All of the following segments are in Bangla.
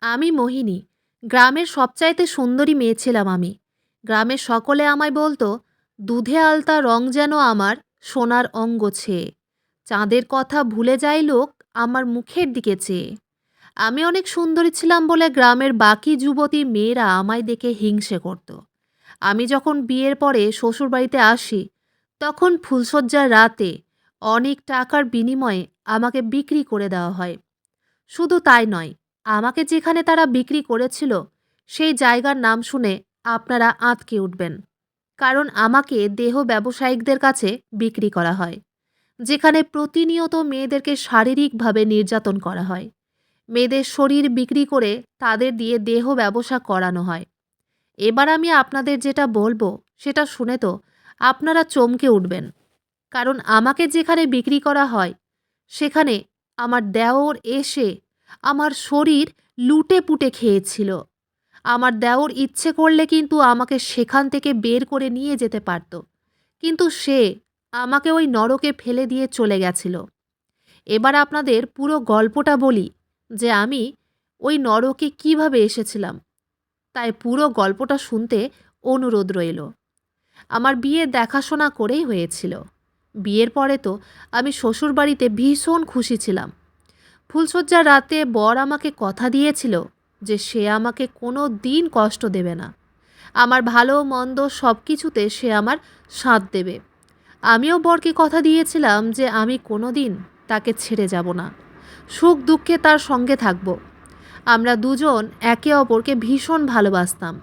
আমি মোহিনী। গ্রামের সবচাইতে সুন্দরী মেয়ে ছিলাম আমি। গ্রামের সকলে আমায় বলতো, দুধে আলতা রং যেন আমার, সোনার অঙ্গ ছেয়ে। চাঁদের কথা ভুলে যায় লোক, আমার মুখের দিকে চেয়ে। আমি অনেক সুন্দরী ছিলাম বলে গ্রামের বাকি যুবতী মেয়েরা আমায় দেখে হিংসে করত। আমি যখন বিয়ের পরে শ্বশুরবাড়িতে আসি, তখন ফুলশয্যার রাতে অনেক টাকার বিনিময়ে আমাকে বিক্রি করে দেওয়া হয়। শুধু তাই নয় আমাকে যেখানে তারা বিক্রি করেছিল, সেই জায়গার নাম শুনে আপনারা আঁতকে উঠবেন। কারণ আমাকে দেহ ব্যবসায়িকদের কাছে বিক্রি করা হয়, যেখানে প্রতিনিয়ত মেয়েদেরকে শারীরিকভাবে নির্যাতন করা হয়। মেয়েদের শরীর বিক্রি করে তাদের দিয়ে দেহ ব্যবসা করানো হয়। এবার আমি আপনাদের যেটা বলব, সেটা শুনে তো আপনারা চমকে উঠবেন। কারণ আমাকে যেখানে বিক্রি করা হয়, সেখানে আমার দেওর এসে আমার শরীর লুটে পুটে খেয়েছিল। আমার দেওর ইচ্ছে করলে কিন্তু আমাকে সেখান থেকে বের করে নিয়ে যেতে পারত। কিন্তু সে আমাকে ওই নরকে ফেলে দিয়ে চলে গেছিল। এবার আপনাদের পুরো গল্পটা বলি যে আমি ওই নরকে কীভাবে এসেছিলাম। তাই পুরো গল্পটা শুনতে অনুরোধ রইল। আমার বিয়ে দেখাশোনা করেই হয়েছিল। বিয়ের পরে তো আমি শ্বশুরবাড়িতে ভীষণ খুশি ছিলাম। ফুলশয্যার রাতে বর আমাকে কথা দিয়েছিল যে সে আমাকে কোনো দিন কষ্ট দেবে না। আমার ভালো মন্দ সব কিছুতে সে আমার সাথ দেবে। আমিও বরকে কথা দিয়েছিলাম যে আমি কোনো দিন তাকে ছেড়ে যাব না। সুখ দুঃখে তার সঙ্গে থাকব। আমরা দুজন একে অপরকে ভীষণ ভালোবাসতাম।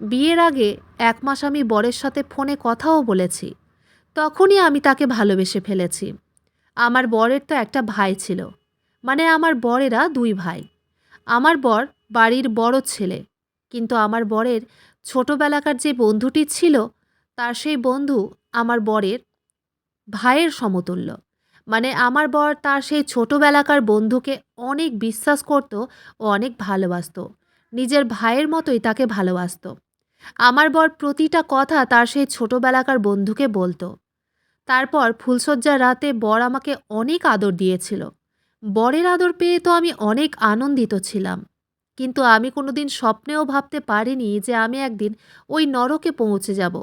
বিয়ের আগে এক মাস আমি বরের সাথে ফোনে কথাও বলেছি। তখনই আমি তাকে ভালোবেসে ফেলেছি। আমার বরের তো একটা ভাই ছিল। মানে আমার বরেরা দুই ভাই। আমার বর বাড়ির বড় ছেলে, কিন্তু আমার বরের ছোটোবেলাকার যে বন্ধুটি ছিল, তার সেই বন্ধু আমার বরের ভাইয়ের সমতুল্য। মানে আমার বর তার সেই ছোটোবেলাকার বন্ধুকে অনেক বিশ্বাস করত ও অনেক ভালোবাসত, নিজের ভাইয়ের মতোই তাকে ভালোবাসত। আমার বর প্রতিটা কথা তার সেই ছোটোবেলাকার বন্ধুকে বলতো। তারপর ফুলশয্যার রাতে বর আমাকে অনেক আদর দিয়েছিল। বরের আদর পেয়ে তো আমি অনেক আনন্দিত ছিলাম। কিন্তু আমি কোনোদিন স্বপ্নেও ভাবতে পারিনি যে আমি একদিন ওই নরকে পৌঁছে যাব।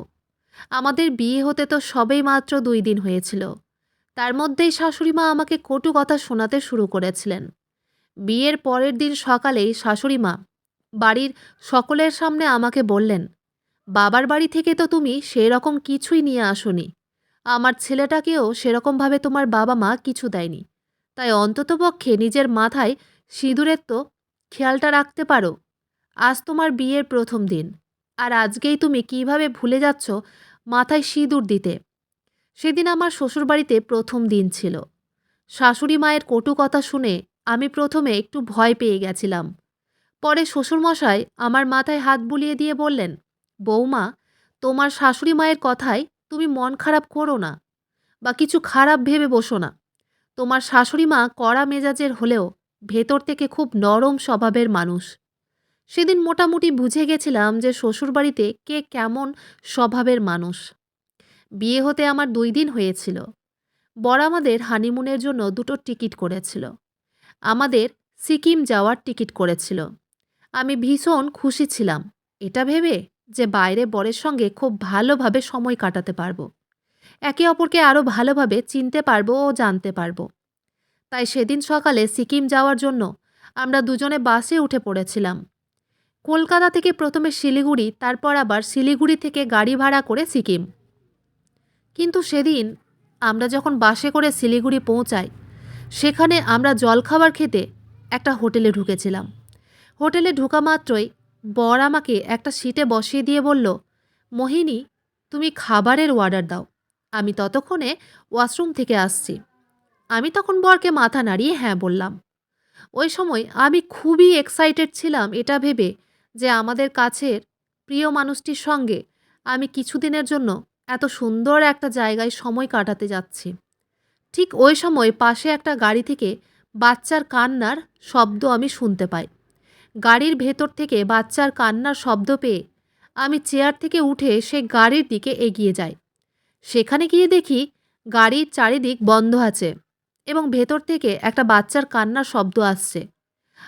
আমাদের বিয়ে হতে তো সবেই মাত্র দুই দিন হয়েছিল। তার মধ্যেই শাশুড়িমা আমাকে কটু কথা শোনাতে শুরু করেছিলেন। বিয়ের পরের দিন সকালেই শাশুড়িমা বাড়ির সকলের সামনে আমাকে বললেন, বাবার বাড়ি থেকে তো তুমি সেরকম কিছুই নিয়ে আসনি। আমার ছেলেটাকেও সেরকমভাবে তোমার বাবা মা কিছু দেয়নি। তাই অন্ততপক্ষে নিজের মাথায় সিঁদুরের তো খেয়ালটা রাখতে পারো। আজ তোমার বিয়ের প্রথম দিন, আর আজকেই তুমি কীভাবে ভুলে যাচ্ছ মাথায় সিঁদুর দিতে। সেদিন আমার শ্বশুরবাড়িতে প্রথম দিন ছিল। শাশুড়ি মায়ের কটু কথা শুনে আমি প্রথমে একটু ভয় পেয়ে গেছিলাম। পরে শ্বশুরমশাই আমার মাথায় হাত বুলিয়ে দিয়ে বললেন, বৌমা, তোমার শাশুড়ি মায়ের কথায় তুমি মন খারাপ করো না, বা কিছু খারাপ ভেবে বসো না। তোমার শাশুড়ি মা কড়া মেজাজের হলেও ভেতর থেকে খুব নরম স্বভাবের মানুষ। সেদিন মোটামুটি বুঝে গেছিলাম যে শ্বশুরবাড়িতে কে কেমন স্বভাবের মানুষ। বিয়ে হতে আমার দুই দিন হয়েছিল। বর আমাদের হানিমুনের জন্য দুটো টিকিট করেছিল। আমাদের সিকিম যাওয়ার টিকিট করেছিল। আমি ভীষণ খুশি ছিলাম। এটা ভেবে যে বাইরে বরের সঙ্গে খুব ভালোভাবে সময় কাটাতে পারব। একে অপরকে আরও ভালোভাবে চিনতে পারব ও জানতে পারব। তাই সেদিন সকালে সিকিম যাওয়ার জন্য আমরা দুজনে বাসে উঠে পড়েছিলাম। কলকাতা থেকে প্রথমে শিলিগুড়ি, তারপর আবার শিলিগুড়ি থেকে গাড়ি ভাড়া করে সিকিম। কিন্তু সেদিন আমরা যখন বাসে করে শিলিগুড়ি পৌঁছাই, সেখানে আমরা জলখাবার খেতে একটা হোটেলে ঢুকেছিলাম। হোটেলে ঢোকা মাত্রই বর আমাকে একটা সিটে বসিয়ে দিয়ে বলল, মোহিনী, তুমি খাবারের অর্ডার দাও। আমি ততক্ষণে ওয়াশরুম থেকে আসছি। আমি তখন বরকে মাথা নাড়িয়ে হ্যাঁ বললাম। ওই সময় আমি খুবই এক্সাইটেড ছিলাম এটা ভেবে যে আমাদের কাছের প্রিয় মানুষটির সঙ্গে আমি কিছুদিনের জন্য এত সুন্দর একটা জায়গায় সময় কাটাতে যাচ্ছি। ঠিক ওই সময় পাশে একটা গাড়ি থেকে বাচ্চার কান্নার শব্দ আমি শুনতে পাই। গাড়ির ভেতর থেকে বাচ্চার কান্নার শব্দ পেয়ে আমি চেয়ার থেকে উঠে সে গাড়ির দিকে এগিয়ে যাই। সেখানে গিয়ে দেখি গাড়ির চারিদিক বন্ধ আছে এবং ভেতর থেকে একটা বাচ্চার কান্নার শব্দ আসছে।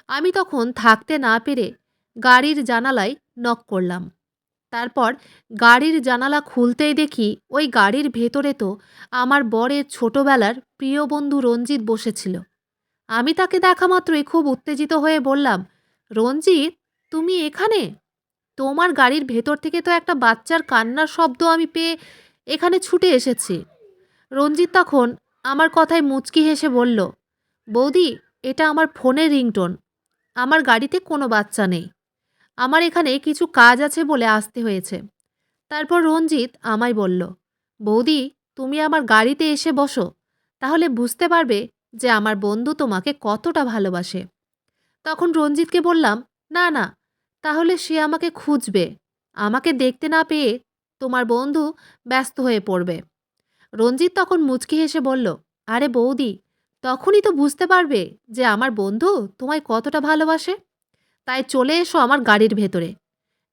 আমি তখন থাকতে না পেরে গাড়ির জানালায় নক করলাম। তারপর গাড়ির জানালা খুলতেই দেখি ওই গাড়ির ভেতরে তো আমার বরের ছোটবেলার প্রিয় বন্ধু রঞ্জিত বসেছিল। আমি তাকে দেখা মাত্রই খুব উত্তেজিত হয়ে বললাম, রঞ্জিত, তুমি এখানে? তোমার গাড়ির ভেতর থেকে তো একটা বাচ্চার কান্নার শব্দ আমি পেয়ে এখানে ছুটে এসেছি। রঞ্জিত তখন আমার কথায় মুচকি হেসে বলল, বৌদি, এটা আমার ফোনের রিংটোন। আমার গাড়িতে কোনো বাচ্চা নেই। আমার এখানে কিছু কাজ আছে বলে আসতে হয়েছে তারপর রঞ্জিত আমায় বলল, বৌদি, তুমি আমার গাড়িতে এসে বসো। তাহলে বুঝতে পারবে যে আমার বন্ধু তোমাকে কতটা ভালোবাসে তখন রঞ্জিতকে বললাম, না না, তাহলে সে আমাকে খুঁজবে। আমাকে দেখতে না পেয়ে তোমার বন্ধু ব্যস্ত হয়ে পড়বে। রঞ্জিত তখন মুচকি হেসে বলল, আরে বৌদি, তখনই তো বুঝতে পারবে যে আমার বন্ধু তোমায় কতটা ভালোবাসে। তাই চলে এসো আমার গাড়ির ভেতরে।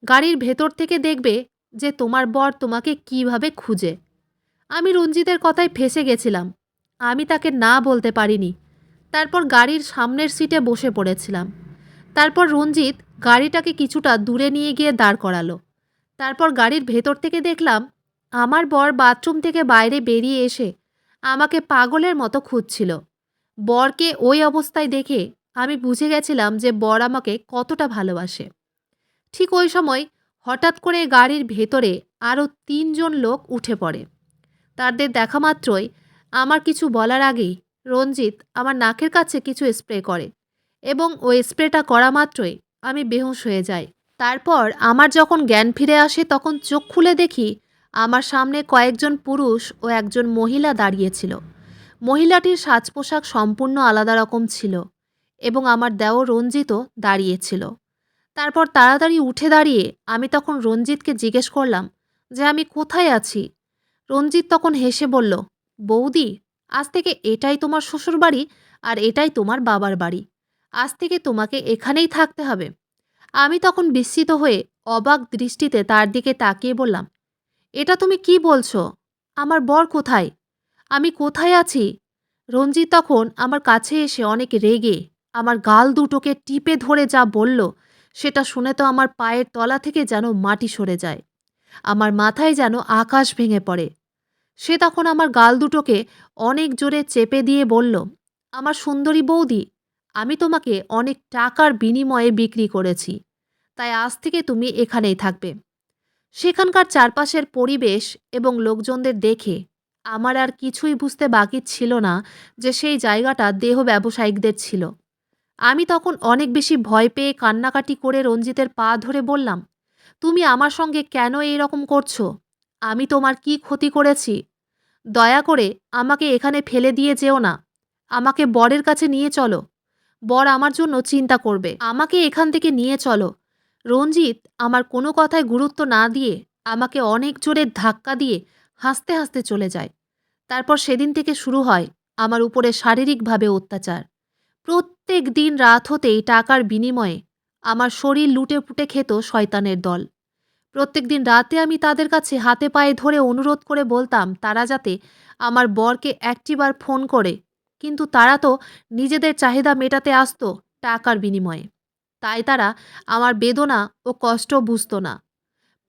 গাড়ির ভেতর থেকে দেখবে যে তোমার বর তোমাকে কীভাবে খুঁজে। আমি রঞ্জিতের কথায় ফেসে গেছিলাম। আমি তাকে না বলতে পারিনি। তারপর গাড়ির সামনের সিটে বসে পড়েছিলাম। তারপর রঞ্জিত গাড়িটাকে কিছুটা দূরে নিয়ে গিয়ে দাঁড় করালো। তারপর গাড়ির ভেতর থেকে দেখলাম, আমার বর বাথরুম থেকে বাইরে বেরিয়ে এসে আমাকে পাগলের মতো খুঁজছিল। বরকে ওই অবস্থায় দেখে আমি বুঝে গেছিলাম যে বর আমাকে কতটা ভালোবাসে। ঠিক ওই সময় হঠাৎ করে গাড়ির ভেতরে আরও তিনজন লোক উঠে পড়ে। তাদের দেখা মাত্রই আমার কিছু বলার আগেই রঞ্জিত আমার নাকের কাছে কিছু স্প্রে করে এবং ওই স্প্রেটা করা মাত্রই আমি বেহুশ হয়ে যাই। তারপর আমার যখন জ্ঞান ফিরে আসে, তখন চোখ খুলে দেখি আমার সামনে কয়েকজন পুরুষ ও একজন মহিলা দাঁড়িয়েছিল মহিলাটির সাজ পোশাক সম্পূর্ণ আলাদা রকম ছিল এবং আমার দেও রঞ্জিতও দাঁড়িয়েছিল তারপর তাড়াতাড়ি উঠে দাঁড়িয়ে আমি তখন রঞ্জিতকে জিজ্ঞেস করলাম যে, আমি কোথায় আছি? রঞ্জিত তখন হেসে বলল, বৌদি, আজ থেকে এটাই তোমার শ্বশুর বাড়ি আর এটাই তোমার বাবার বাড়ি। আজ থেকে তোমাকে এখানেই থাকতে হবে। আমি তখন বিস্মিত হয়ে অবাক দৃষ্টিতে তার দিকে তাকিয়ে বললাম, এটা তুমি কি বলছো? আমার বর কোথায়? আমি কোথায় আছি? রঞ্জিত তখন আমার কাছে এসে অনেক রেগে আমার গাল দুটোকে টিপে ধরে যা বলল, সেটা শুনে তো আমার পায়ের তলা থেকে যেন মাটি সরে যায়। আমার মাথায় যেন আকাশ ভেঙে পড়ে। সে তখন আমার গাল দুটোকে অনেক জোরে চেপে দিয়ে বলল, আমার সুন্দরী বৌদি আমি তোমাকে অনেক টাকার বিনিময়ে বিক্রি করেছি। তাই আজ থেকে তুমি এখানেই থাকবে। সেখানকার চারপাশের পরিবেশ এবং লোকজনদের দেখে আমার আর কিছুই বুঝতে বাকি ছিল না যে সেই জায়গাটা দেহ ব্যবসায়িকদের ছিল। আমি তখন অনেক বেশি ভয় পেয়ে কান্নাকাটি করে রঞ্জিতের পা ধরে বললাম, তুমি আমার সঙ্গে কেন এই রকম করছ? আমি তোমার কি ক্ষতি করেছি? দয়া করে আমাকে এখানে ফেলে দিয়ে যেও না। আমাকে বরের কাছে নিয়ে চলো। বর আমার জন্য চিন্তা করবে। আমাকে এখান থেকে নিয়ে চলো। রঞ্জিত আমার কোনো কথায় গুরুত্ব না দিয়ে আমাকে অনেক জোরে ধাক্কা দিয়ে হাসতে হাসতে চলে যায়। তারপর সেদিন থেকে শুরু হয় আমার উপরে শারীরিকভাবে অত্যাচার। প্রত্যেক দিন রাত হতেই টাকার বিনিময়ে আমার শরীর লুটে পুটে খেত শয়তানের দল। প্রত্যেক দিন রাতে আমি তাদের কাছে হাতে পায়ে ধরে অনুরোধ করে বলতাম, তারা যাতে আমার বরকে একটিবার ফোন করে কিন্তু তারা তো নিজেদের চাহিদা মেটাতে আসতো টাকার বিনিময়ে। তাই তারা আমার বেদনা ও কষ্ট বুঝতো না।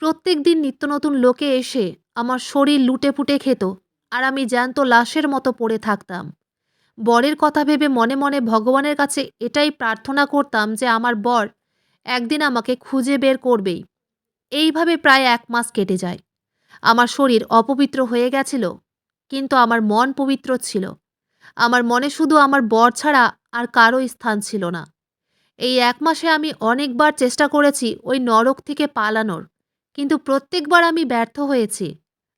প্রত্যেক দিন নিত্য নতুন লোকে এসে আমার শরীর লুটে ফুটে খেত আর আমি জ্যান্ত লাশের মতো পড়ে থাকতাম। বরের কথা ভেবে মনে মনে ভগবানের কাছে এটাই প্রার্থনা করতাম যে আমার বর একদিন আমাকে খুঁজে বের করবেই। এইভাবে প্রায় এক মাস কেটে যায়। আমার শরীর অপবিত্র হয়ে গেছিল, কিন্তু আমার মন পবিত্র ছিল। আমার মনে শুধু আমার বর ছাড়া আর কারও স্থান ছিল না। এই এক মাসে আমি অনেকবার চেষ্টা করেছি ওই নরক থেকে পালানোর, কিন্তু প্রত্যেকবার আমি ব্যর্থ হয়েছি।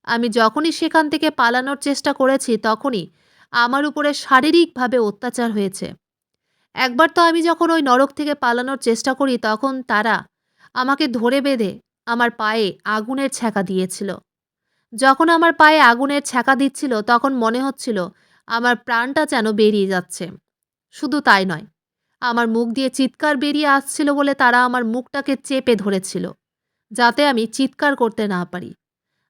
আমি যখনই সেখান থেকে পালানোর চেষ্টা করেছি, তখনই আমার উপরে শারীরিকভাবে অত্যাচার হয়েছে। একবার তো আমি যখন ওই নরক থেকে পালানোর চেষ্টা করি, তখন তারা আমাকে ধরে বেঁধে আমার পায়ে আগুনের ছ্যাঁকা দিয়েছিল। যখন আমার পায়ে আগুনের ছ্যাঁকা দিচ্ছিল, তখন মনে হচ্ছিল আমার প্রাণটা যেন বেরিয়ে যাচ্ছে। শুধু তাই নয়, আমার মুখ দিয়ে চিৎকার বেরিয়ে আসছিল বলে তারা আমার মুখটাকে চেপে ধরেছিল, যাতে আমি চিৎকার করতে না পারি,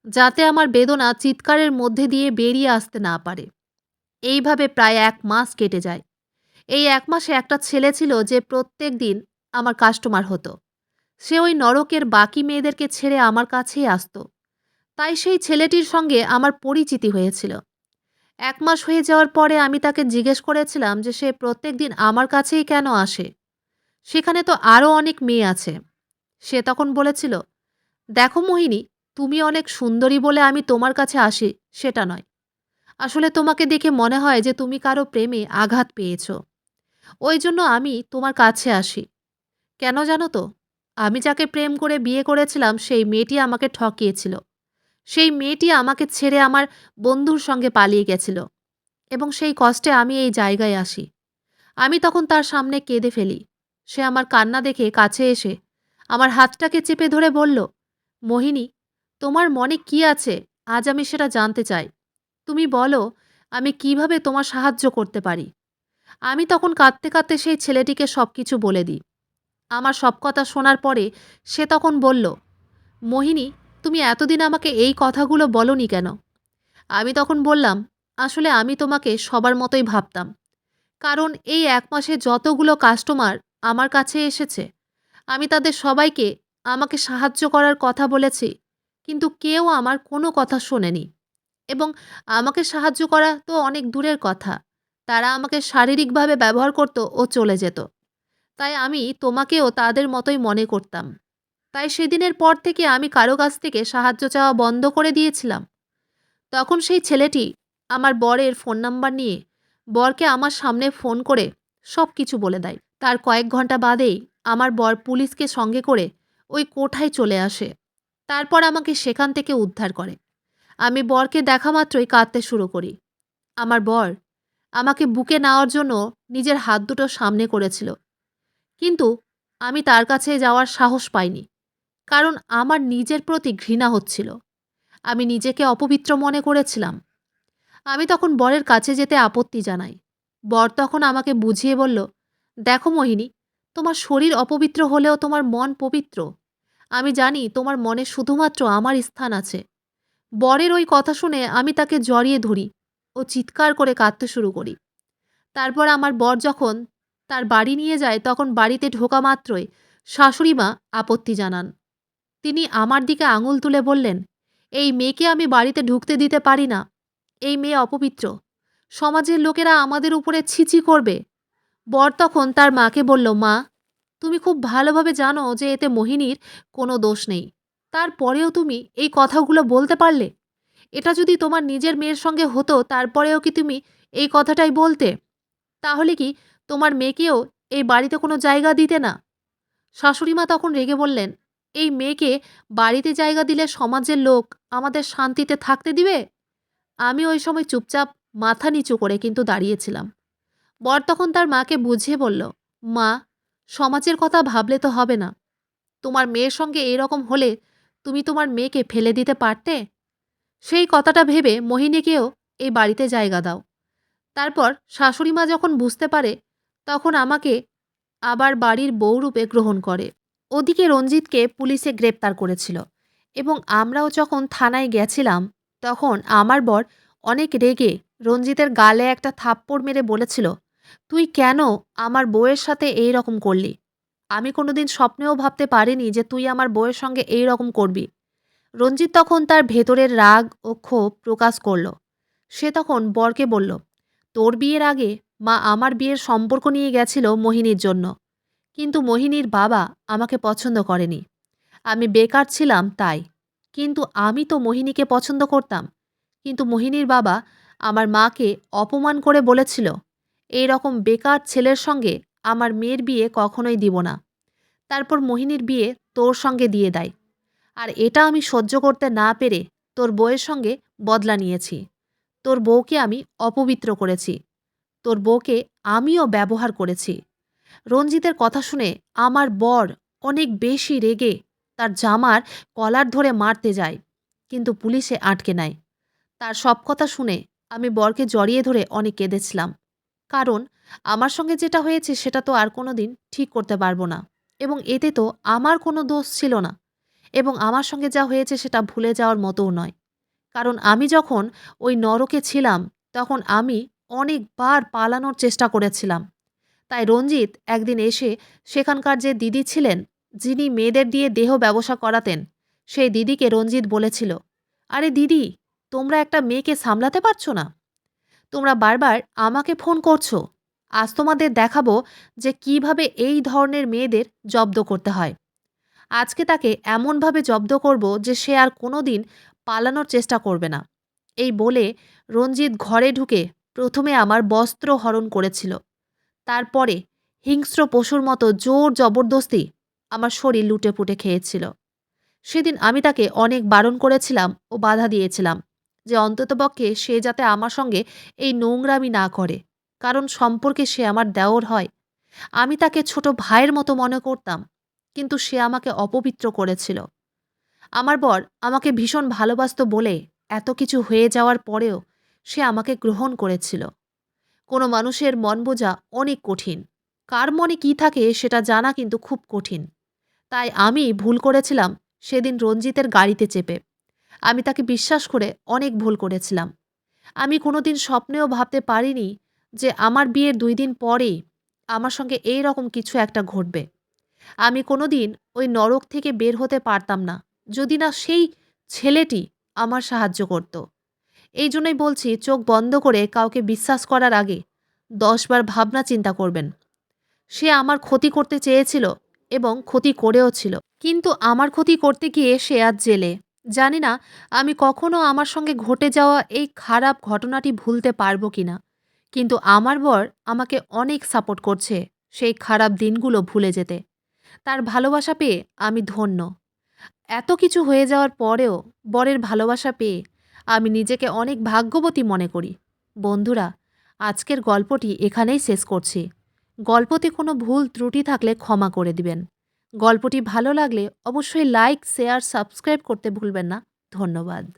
যাতে আমার বেদনা চিৎকারের মধ্যে দিয়ে বেরিয়ে আসতে না পারে। এইভাবে প্রায় এক মাস কেটে যায়। এই এক মাসে একটা ছেলে ছিল যে প্রত্যেক দিন আমার কাস্টমার হতো। সে ওই নরকের বাকি মেয়েদেরকে ছেড়ে আমার কাছেই আসতো। তাই সেই ছেলেটির সঙ্গে আমার পরিচিতি হয়েছিল। এক মাস হয়ে যাওয়ার পরে আমি তাকে জিজ্ঞেস করেছিলাম যে সে প্রত্যেক দিন আমার কাছেই কেন আসে। সেখানে তো আরও অনেক মেয়ে আছে। সে তখন বলেছিল, দেখো মোহিনী, তুমি অনেক সুন্দরী বলে আমি তোমার কাছে আসি, সেটা নয়। আসলে তোমাকে দেখে মনে হয় যে তুমি কারও প্রেমে আঘাত পেয়েছ। ওই জন্য আমি তোমার কাছে আসি। কেন জানো তো? আমি যাকে প্রেম করে বিয়ে করেছিলাম, সেই মেয়েটি আমাকে ঠকিয়েছিল। সেই মেয়েটি আমাকে ছেড়ে আমার বন্ধুর সঙ্গে পালিয়ে গেছিল এবং সেই কষ্টে আমি এই জায়গায় আসি। আমি তখন তার সামনে কেঁদে ফেলি। সে আমার কান্না দেখে কাছে এসে আমার হাতটাকে চেপে ধরে বলল, মোহিনী, তোমার মনে কি আছে? আজ আমি সেটা জানতে চাই। তুমি বলো, আমি কীভাবে তোমার সাহায্য করতে পারি? আমি তখন কাঁদতে কাঁদতে সেই ছেলেটিকে সব কিছু বলে দিই। আমার সব কথা শোনার পরে সে তখন বলল, মোহিনী তুমি এতদিন আমাকে এই কথাগুলো বলনি কেন? আমি তখন বললাম, আসলে আমি তোমাকে সবার মতোই ভাবতাম। কারণ এই এক মাসে যতগুলো কাস্টমার আমার কাছে এসেছে, আমি তাদের সবাইকে আমাকে সাহায্য করার কথা বলেছি, কিন্তু কেউ আমার কোনো কথা শোনেনি। এবং আমাকে সাহায্য করা তো অনেক দূরের কথা, তারা আমাকে শারীরিকভাবে ব্যবহার করতো ও চলে যেত। তাই আমি তোমাকেও তাদের মতোই মনে করতাম। তাই সেদিনের পর থেকে আমি কারও কাছ থেকে সাহায্য চাওয়া বন্ধ করে দিয়েছিলাম। তখন সেই ছেলেটি আমার বরের ফোন নাম্বার নিয়ে বরকে আমার সামনে ফোন করে সব কিছু বলে দেয়। তার কয়েক ঘণ্টা বাদেই আমার বর পুলিশকে সঙ্গে করে ওই কোঠায় চলে আসে। তারপর আমাকে সেখান থেকে উদ্ধার করে। আমি বরকে দেখা মাত্রই কাঁদতে শুরু করি। আমার বর আমাকে বুকে নেওয়ার জন্য নিজের হাত দুটো সামনে করেছিল। কিন্তু আমি তার কাছে যাওয়ার সাহস পাইনি। কারণ আমার নিজের প্রতি ঘৃণা হচ্ছিল। আমি নিজেকে অপবিত্র মনে করেছিলাম। আমি তখন বরের কাছে যেতে আপত্তি জানাই। বর তখন আমাকে বুঝিয়ে বলল, দেখো মোহিনী, তোমার শরীর অপবিত্র হলেও তোমার মন পবিত্র। আমি জানি তোমার মনে শুধুমাত্র আমার স্থান আছে। বরের ওই কথা শুনে আমি তাকে জড়িয়ে ধরি ও চিৎকার করে কাঁদতে শুরু করি। তারপর আমার বর যখন তার বাড়ি নিয়ে যায়, তখন বাড়িতে ঢোকা মাত্রই শাশুড়ি মা আপত্তি জানান। তিনি আমার দিকে আঙুল তুলে বললেন, এই মেয়েকে আমি বাড়িতে ঢুকতে দিতে পারি না। এই মেয়ে অপবিত্র। সমাজের লোকেরা আমাদের উপরে ছিচি করবে। বর তখন তার মাকে বলল, মা, তুমি খুব ভালোভাবে জানো যে এতে মোহিনীর কোনো দোষ নেই। তারপরেও তুমি এই কথাগুলো বলতে পারলে? এটা যদি তোমার নিজের মেয়ের সঙ্গে হতো, তারপরেও কি তুমি এই কথাটাই বলতে? তাহলে কি তোমার মেয়েকেও এই বাড়িতে কোনো জায়গা দিতে না? শাশুড়িমা তখন রেগে বললেন এই মেয়েকে বাড়িতে জায়গা দিলে সমাজের লোক আমাদের শান্তিতে থাকতে দিবে? আমি ওই সময় চুপচাপ মাথা নিচু করে কিন্তু দাঁড়িয়েছিলাম। বর তখন তার মাকে বুঝিয়ে বলল, মা, সমাজের কথা ভাবলে তো হবে না। তোমার মেয়ের সঙ্গে এরকম হলে তুমি তোমার মেয়েকে ফেলে দিতে পারতে? সেই কথাটা ভেবে মোহিনীকেও এই বাড়িতে জায়গা দাও। তারপর শাশুড়ি মা যখন বুঝতে পারে, তখন আমাকে আবার বাড়ির বউরূপে গ্রহণ করে। ওদিকে রঞ্জিতকে পুলিশে গ্রেপ্তার করেছিল এবং আমরাও যখন থানায় গেছিলাম, তখন আমার বর অনেক রেগে রঞ্জিতের গালে একটা থাপ্পড় মেরে বলেছিল, তুই কেন আমার বউয়ের সাথে এই রকম করলি? আমি কোনোদিন স্বপ্নেও ভাবতে পারিনি যে তুই আমার বউয়ের সঙ্গে এই রকম করবি। রঞ্জিত তখন তার ভেতরের রাগ ও ক্ষোভ প্রকাশ করল। সে তখন বরকে বলল, তোর বিয়ের আগে মা আমার বিয়ের সম্পর্ক নিয়ে গেছিল মোহিনীর জন্য। কিন্তু মোহিনীর বাবা আমাকে পছন্দ করেনি। আমি বেকার ছিলাম তাই। কিন্তু আমি তো মোহিনীকে পছন্দ করতাম। কিন্তু মোহিনীর বাবা আমার মাকে অপমান করে বলেছিল এই রকম বেকার ছেলের সঙ্গে আমার মেয়ের বিয়ে কখনোই দিব না। তারপর মোহিনীর বিয়ে তোর সঙ্গে দিয়ে দেয়। আর এটা আমি সহ্য করতে না পেরে তোর বউয়ের সঙ্গে বদলা নিয়েছি। তোর বউকে আমি অপবিত্র করেছি। তোর বউকে আমিও ব্যবহার করেছি। রঞ্জিতের কথা শুনে আমার বর অনেক বেশি রেগে তার জামার কলার ধরে মারতে যায়, কিন্তু পুলিশে আটকে নেয়। তার সব কথা শুনে আমি বরকে জড়িয়ে ধরে অনেক কেঁদেছিলাম, কারণ আমার সঙ্গে যেটা হয়েছে সেটা তো আর কোনো দিন ঠিক করতে পারব না, এবং এতে তো আমার কোনো দোষ ছিল না, এবং আমার সঙ্গে যা হয়েছে সেটা ভুলে যাওয়ার মতোও নয়। কারণ আমি যখন ওই নরকে ছিলাম, তখন আমি অনেকবার পালানোর চেষ্টা করেছিলাম তাই রঞ্জিত একদিন এসে সেখানকার যে দিদি ছিলেন, যিনি মেয়েদের দিয়ে দেহ ব্যবসা করাতেন, সেই দিদিকে রঞ্জিত বলেছিল, আরে দিদি, তোমরা একটা মেয়েকে সামলাতে পারছ না? তোমরা বারবার আমাকে ফোন করছ। আজ তোমাদের দেখাবো যে কীভাবে এই ধরনের মেয়েদের জব্দ করতে হয়। আজকে তাকে এমনভাবে জব্দ করব যে সে আর কোনো দিন পালানোর চেষ্টা করবে না। এই বলে রঞ্জিত ঘরে ঢুকে প্রথমে আমার বস্ত্র হরণ করেছিল। তারপরে হিংস্র পশুর মতো জোর জবরদস্তি আমার শরীর লুটে পুটে খেয়েছিল। সেদিন আমি তাকে অনেক বারণ করেছিলাম ও বাধা দিয়েছিলাম যে অন্ততপক্ষে সে যাতে আমার সঙ্গে এই নোংরামি না করে, কারণ সম্পর্কে সে আমার দেওর হয়। আমি তাকে ছোট ভাইয়ের মতো মনে করতাম, কিন্তু সে আমাকে অপবিত্র করেছিল। আমার বর আমাকে ভীষণ ভালোবাসত বলে এত কিছু হয়ে যাওয়ার পরেও সে আমাকে গ্রহণ করেছিল। কোনো মানুষের মন বোঝা অনেক কঠিন। কার মনে কী থাকে সেটা জানা কিন্তু খুব কঠিন। তাই আমি ভুল করেছিলাম সেদিন রঞ্জিতের গাড়িতে চেপে। আমি তাকে বিশ্বাস করে অনেক ভুল করেছিলাম। আমি কোনোদিন স্বপ্নেও ভাবতে পারিনি যে আমার বিয়ের দুই দিন পরেই আমার সঙ্গে এই রকম কিছু একটা ঘটবে। আমি কোনোদিন ওই নরক থেকে বের হতে পারতাম না, যদি না সেই ছেলেটি আমার সাহায্য করত। এই জন্যই বলছি, চোখ বন্ধ করে কাউকে বিশ্বাস করার আগে দশবার ভাবনা চিন্তা করবেন। সে আমার ক্ষতি করতে চেয়েছিল এবং ক্ষতি করেও ছিল। কিন্তু আমার ক্ষতি করতে গিয়ে সে আজ জেলে। জানি না আমি কখনো আমার সঙ্গে ঘটে যাওয়া এই খারাপ ঘটনাটি ভুলতে পারব কি না কিন্তু আমার বর আমাকে অনেক সাপোর্ট করছে সেই খারাপ দিনগুলো ভুলে যেতে। তার ভালোবাসা পেয়ে আমি ধন্য। এত কিছু হয়ে যাওয়ার পরেও বরের ভালোবাসা পেয়ে আমি নিজেকে অনেক ভাগ্যবতী মনে করি। বন্ধুরা, আজকের গল্পটি এখানেই শেষ করছি। গল্পতে কোনো ভুল ত্রুটি থাকলে ক্ষমা করে দিবেন। গল্পটি ভালো লাগলে অবশ্যই লাইক, শেয়ার, সাবস্ক্রাইব করতে ভুলবেন না। ধন্যবাদ।